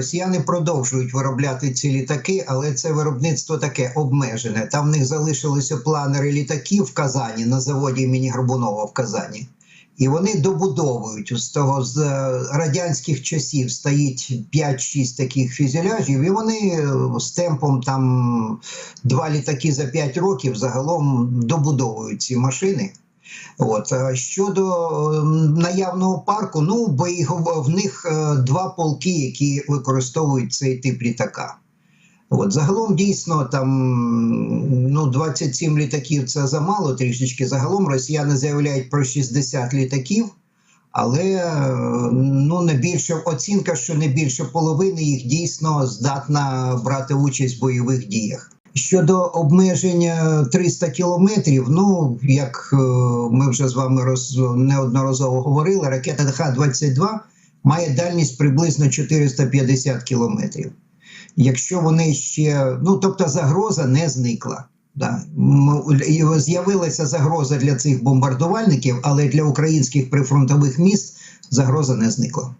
росіяни продовжують виробляти ці літаки, але це виробництво таке обмежене. Там в них залишилися планери літаків в Казані на заводі імені Горбунова в Казані. І вони добудовують з того з е, радянських часів стоїть 5-6 таких фюзеляжів, і вони е, з темпом там два літаки за 5 років загалом добудовують ці машини. От е, щодо е, наявного парку, ну бо в них е, два полки, які використовують цей тип літака. От загалом дійсно там ну 27 літаків це замало трішечки. Загалом росіяни заявляють про 60 літаків, але е, ну не більше оцінка, що не більше половини їх дійсно здатна брати участь в бойових діях. Щодо обмеження 300 кілометрів, ну як е, ми вже з вами роз, неодноразово говорили, ракета Х-22 має дальність приблизно 450 кілометрів. Якщо вони ще, ну тобто загроза не зникла. Да. З'явилася загроза для цих бомбардувальників, але для українських прифронтових міст загроза не зникла.